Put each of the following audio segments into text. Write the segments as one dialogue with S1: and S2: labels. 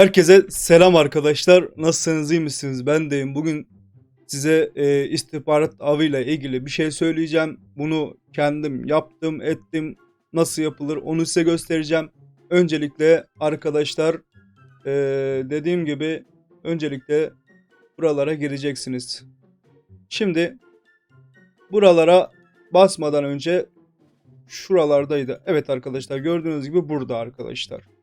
S1: Herkese selam arkadaşlar. Nasılsınız, iyi misiniz? Ben deyim. Bugün size e, istihbarat avıyla ilgili bir şey söyleyeceğim. Bunu kendim yaptım, ettim. Nasıl yapılır onu size göstereceğim. Öncelikle arkadaşlar e, dediğim gibi öncelikle buralara gireceksiniz. Şimdi buralara basmadan önce şuralardaydı. Evet arkadaşlar gördüğünüz gibi burada arkadaşlar.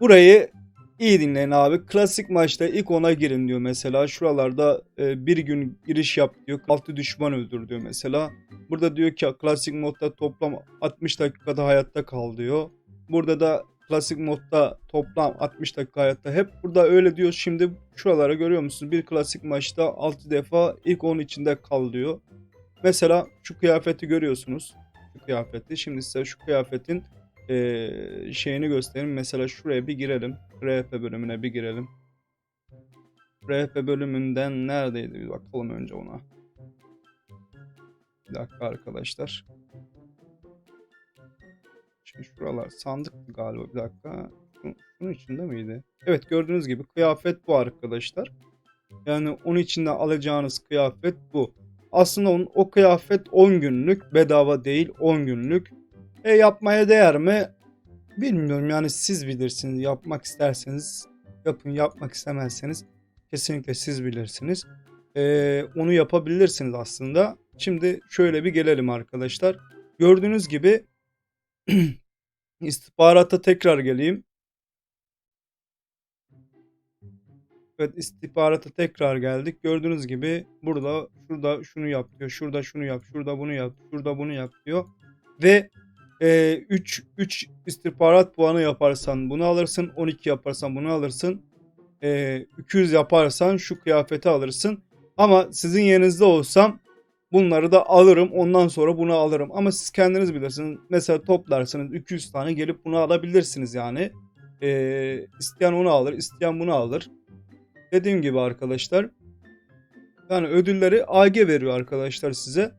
S1: Burayı iyi dinleyin abi. Klasik maçta ilk ona girin diyor mesela. Şuralarda e, bir gün giriş yap diyor. 6 düşman öldür diyor mesela. Burada diyor ki klasik modda toplam 60 dakikada hayatta kal diyor. Burada da klasik modda toplam 60 dakika hayatta. Hep burada öyle diyor. Şimdi şuralara görüyor musunuz? Bir klasik maçta 6 defa ilk 10 içinde kal diyor. Mesela şu kıyafeti görüyorsunuz. Şu kıyafeti. Şimdi size şu kıyafetin eee, şeyini göstereyim. Mesela şuraya bir girelim. RP bölümüne bir girelim. RP bölümünden neredeydi bir bakalım önce ona. Bir dakika arkadaşlar. Şimdi şuralar sandık galiba bir dakika. Şunun içinde miydi? Evet gördüğünüz gibi kıyafet bu arkadaşlar. Yani onun içinde alacağınız kıyafet bu. Aslında onun, o kıyafet 10 günlük bedava değil 10 günlük. E yapmaya değer mi? Bilmiyorum yani siz bilirsiniz. Yapmak isterseniz yapın, yapmak istemezseniz kesinlikle siz bilirsiniz. E, onu yapabilirsiniz aslında. Şimdi şöyle bir gelelim arkadaşlar. Gördüğünüz gibi istihbarata tekrar geleyim. Evet istihbarata tekrar geldik. Gördüğünüz gibi burada şurada şunu yap diyor. Şurada şunu yap. Şurada bunu yap. Şurada bunu yap diyor. Ve 3 3 istihbarat puanı yaparsan bunu alırsın. 12 yaparsan bunu alırsın. E, 200 yaparsan şu kıyafeti alırsın. Ama sizin yerinizde olsam bunları da alırım. Ondan sonra bunu alırım. Ama siz kendiniz bilirsiniz. Mesela toplarsınız 200 tane gelip bunu alabilirsiniz yani. E, isteyen onu alır. isteyen bunu alır. Dediğim gibi arkadaşlar. Yani ödülleri AG veriyor arkadaşlar size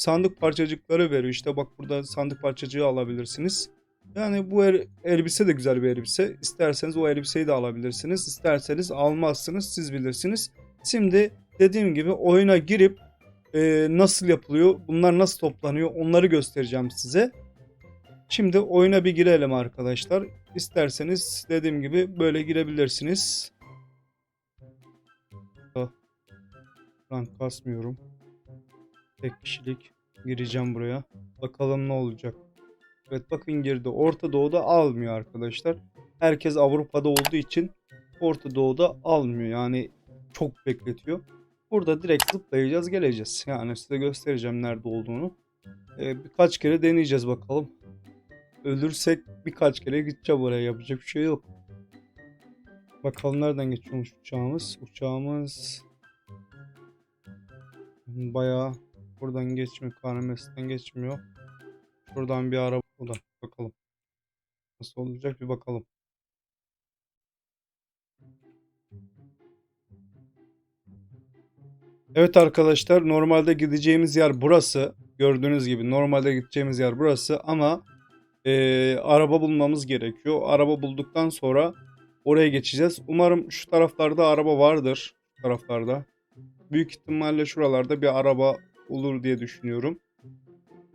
S1: sandık parçacıkları veriyor. İşte bak burada sandık parçacığı alabilirsiniz. Yani bu el- elbise de güzel bir elbise. İsterseniz o elbiseyi de alabilirsiniz. İsterseniz almazsınız siz bilirsiniz. Şimdi dediğim gibi oyuna girip e, nasıl yapılıyor, bunlar nasıl toplanıyor onları göstereceğim size. Şimdi oyuna bir girelim arkadaşlar. İsterseniz dediğim gibi böyle girebilirsiniz. Ah, Ben kasmıyorum. Tek kişilik gireceğim buraya. Bakalım ne olacak. Evet bakın girdi. Orta Doğu'da almıyor arkadaşlar. Herkes Avrupa'da olduğu için Orta Doğu'da almıyor. Yani çok bekletiyor. Burada direkt zıplayacağız geleceğiz. Yani size göstereceğim nerede olduğunu. Ee, birkaç kere deneyeceğiz bakalım. Ölürsek birkaç kere gideceğim oraya. Yapacak bir şey yok. Bakalım nereden geçiyormuş uçağımız. Uçağımız bayağı Buradan geçmiyor. KNMS'den geçmiyor. Şuradan bir araba da. Bakalım. Nasıl olacak bir bakalım. Evet arkadaşlar normalde gideceğimiz yer burası. Gördüğünüz gibi normalde gideceğimiz yer burası ama eee, araba bulmamız gerekiyor. Araba bulduktan sonra oraya geçeceğiz. Umarım şu taraflarda araba vardır. Şu taraflarda. Büyük ihtimalle şuralarda bir araba olur diye düşünüyorum.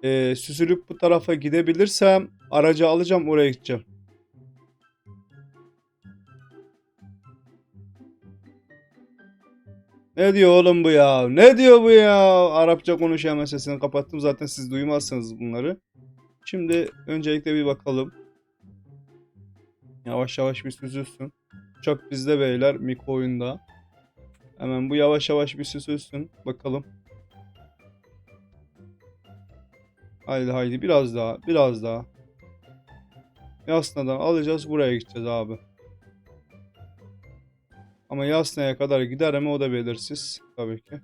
S1: Ee, süzülüp bu tarafa gidebilirsem aracı alacağım oraya gideceğim. Ne diyor oğlum bu ya? Ne diyor bu ya? Arapça konuşuyor sesini kapattım zaten siz duymazsınız bunları. Şimdi öncelikle bir bakalım. Yavaş yavaş bir süzülsün. Uçak bizde beyler. Miko oyunda. Hemen bu yavaş yavaş bir süzülsün. Bakalım. Haydi haydi biraz daha biraz daha. Yasna'dan alacağız buraya gideceğiz abi. Ama Yasna'ya kadar gider mi o da belirsiz tabii ki.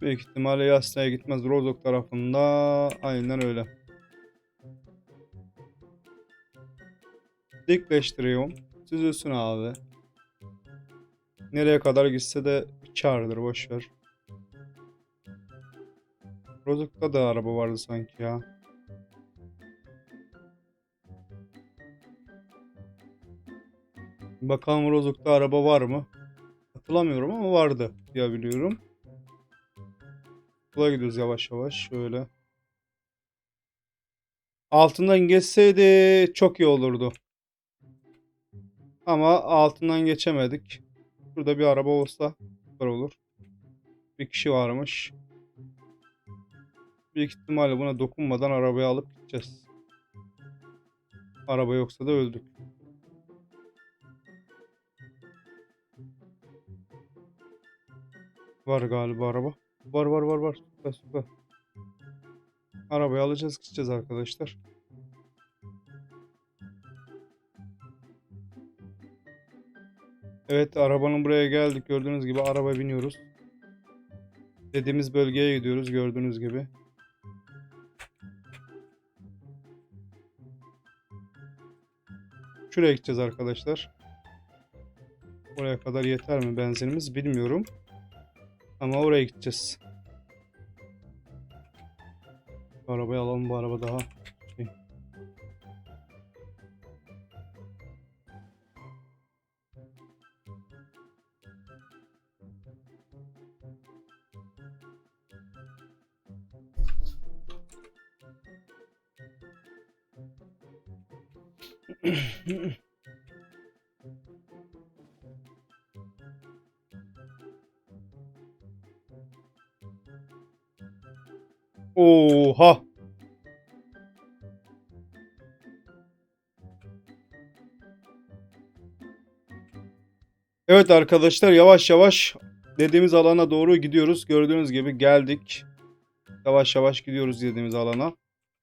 S1: Büyük ihtimalle Yasna'ya gitmez. Rozok tarafında aynen öyle. Dikleştiriyorum. Süzülsün abi. Nereye kadar gitse de kardır boşver. Rozok'ta da araba vardı sanki ya. Bakalım Rozok'ta araba var mı? Hatırlamıyorum ama vardı diye biliyorum. Okula gidiyoruz yavaş yavaş şöyle. Altından geçseydi çok iyi olurdu. Ama altından geçemedik. Burada bir araba olsa süper olur. Bir kişi varmış. Büyük ihtimalle buna dokunmadan arabayı alıp gideceğiz. Araba yoksa da öldük. Var galiba araba. Var var var var. Süper süper. Arabayı alacağız gideceğiz arkadaşlar. Evet arabanın buraya geldik. Gördüğünüz gibi araba biniyoruz. Dediğimiz bölgeye gidiyoruz gördüğünüz gibi. Şuraya gideceğiz arkadaşlar. Oraya kadar yeter mi benzinimiz bilmiyorum. Ama oraya gideceğiz. Arabayı alalım bu araba daha Oha. Evet arkadaşlar yavaş yavaş dediğimiz alana doğru gidiyoruz. Gördüğünüz gibi geldik. Yavaş yavaş gidiyoruz dediğimiz alana.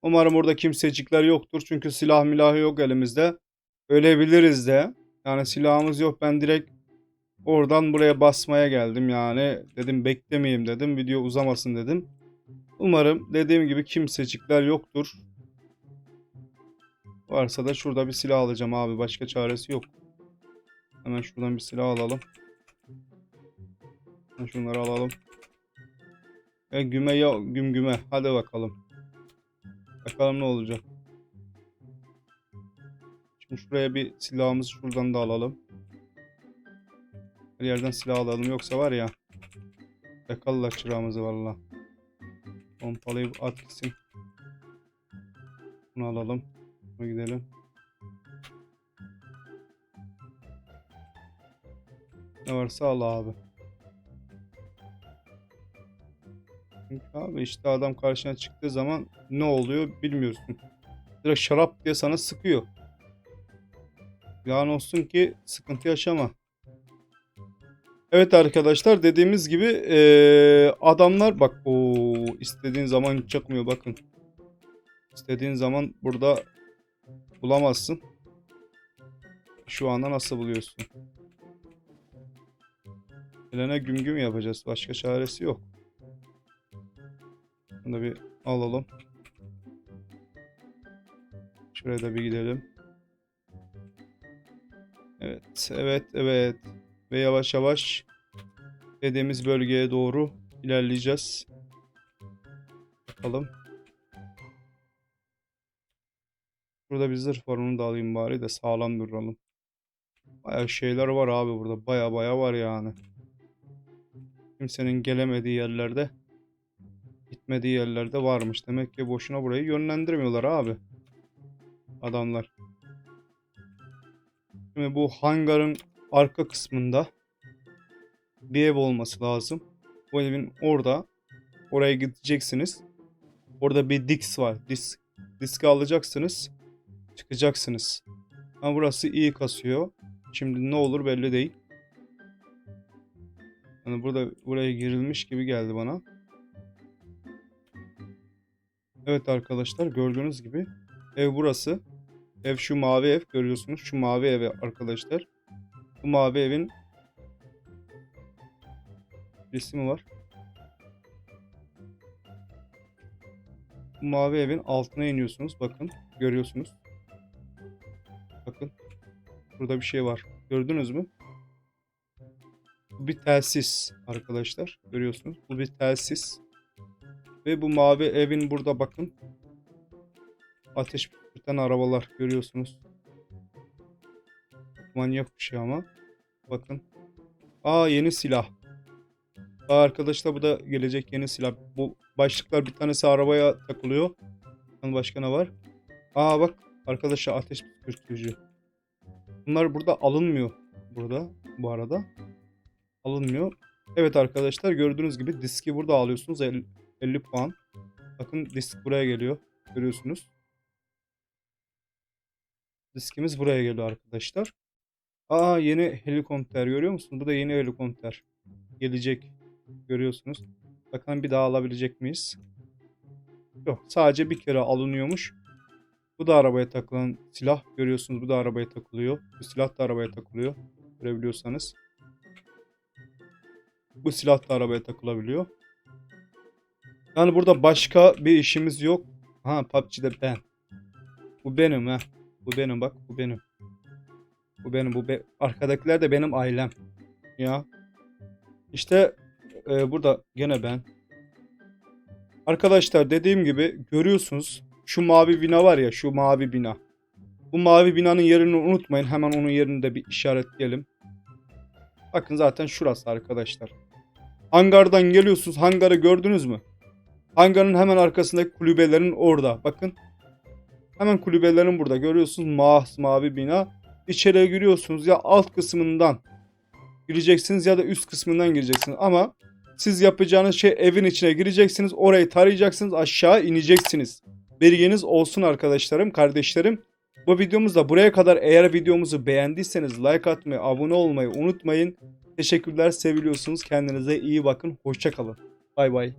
S1: Umarım orada kimsecikler yoktur. Çünkü silah milahı yok elimizde. Ölebiliriz de. Yani silahımız yok. Ben direkt oradan buraya basmaya geldim. Yani dedim beklemeyeyim dedim. Video uzamasın dedim. Umarım dediğim gibi kimsecikler yoktur. Varsa da şurada bir silah alacağım abi. Başka çaresi yok. Hemen şuradan bir silah alalım. Şunları alalım. E güme ya güm güme. Hadi bakalım. Bakalım ne olacak. Şimdi şuraya bir silahımızı şuradan da alalım. Her yerden silah alalım. Yoksa var ya. Yakarlar çırağımızı valla. Pompalayıp at gitsin. Bunu alalım. Buna gidelim. Ne varsa al abi. Çünkü abi işte adam karşına çıktığı zaman ne oluyor bilmiyorsun. Direkt şarap diye sana sıkıyor. Yani olsun ki sıkıntı yaşama. Evet arkadaşlar dediğimiz gibi eee, adamlar bak o istediğin zaman çakmıyor bakın. İstediğin zaman burada bulamazsın. Şu anda nasıl buluyorsun? Elene güm güm yapacağız. Başka çaresi yok. Bunu da bir alalım. Şuraya da bir gidelim. Evet, evet, evet. Ve yavaş yavaş dediğimiz bölgeye doğru ilerleyeceğiz. Bakalım. Burada bir zırh var onu da alayım bari de sağlam duralım. Baya şeyler var abi burada. Baya baya var yani. Kimsenin gelemediği yerlerde gitmediği yerlerde varmış. Demek ki boşuna burayı yönlendirmiyorlar abi. Adamlar. Şimdi bu hangarın arka kısmında bir ev olması lazım. Bu evin orada. Oraya gideceksiniz. Orada bir disk var. Disk. Diski alacaksınız. Çıkacaksınız. Ama burası iyi kasıyor. Şimdi ne olur belli değil. Yani burada buraya girilmiş gibi geldi bana. Evet arkadaşlar gördüğünüz gibi ev burası. Ev şu mavi ev görüyorsunuz. Şu mavi ev arkadaşlar. Bu mavi evin resmi var. Bu mavi evin altına iniyorsunuz. Bakın görüyorsunuz. Bakın. Burada bir şey var. Gördünüz mü? Bu bir telsiz arkadaşlar. Görüyorsunuz. Bu bir telsiz. Ve bu mavi evin burada bakın. Ateş püskürten arabalar görüyorsunuz. manyak bir şey ama. Bakın. Aa yeni silah. Aa arkadaşlar bu da gelecek yeni silah. Bu başlıklar bir tanesi arabaya takılıyor. Bakın başka ne var? Aa bak arkadaşlar ateş püskürtücü. Bunlar burada alınmıyor. Burada bu arada. Alınmıyor. Evet arkadaşlar gördüğünüz gibi diski burada alıyorsunuz. 50, 50 puan. Bakın disk buraya geliyor. Görüyorsunuz. Diskimiz buraya geliyor arkadaşlar. Aa yeni helikopter görüyor musunuz? Bu da yeni helikopter. Gelecek. Görüyorsunuz. Bakalım bir daha alabilecek miyiz? Yok. Sadece bir kere alınıyormuş. Bu da arabaya takılan silah. Görüyorsunuz bu da arabaya takılıyor. Bu silah da arabaya takılıyor. Görebiliyorsanız. Bu silah da arabaya takılabiliyor. Yani burada başka bir işimiz yok. Ha PUBG'de ben. Bu benim ha. Bu benim bak bu benim. Bu benim bu be arkadakiler de benim ailem. Ya. İşte e, burada gene ben. Arkadaşlar dediğim gibi görüyorsunuz şu mavi bina var ya şu mavi bina. Bu mavi binanın yerini unutmayın. Hemen onun yerini de bir işaretleyelim. Bakın zaten şurası arkadaşlar. Hangardan geliyorsunuz. Hangarı gördünüz mü? Hangarın hemen arkasındaki kulübelerin orada. Bakın. Hemen kulübelerin burada. Görüyorsunuz mas mavi bina. İçeriye giriyorsunuz ya alt kısmından gireceksiniz ya da üst kısmından gireceksiniz. Ama siz yapacağınız şey evin içine gireceksiniz. Orayı tarayacaksınız. Aşağı ineceksiniz. Bilginiz olsun arkadaşlarım, kardeşlerim. Bu videomuz da buraya kadar eğer videomuzu beğendiyseniz like atmayı, abone olmayı unutmayın. Teşekkürler, seviliyorsunuz. Kendinize iyi bakın. Hoşça kalın. Bay bay.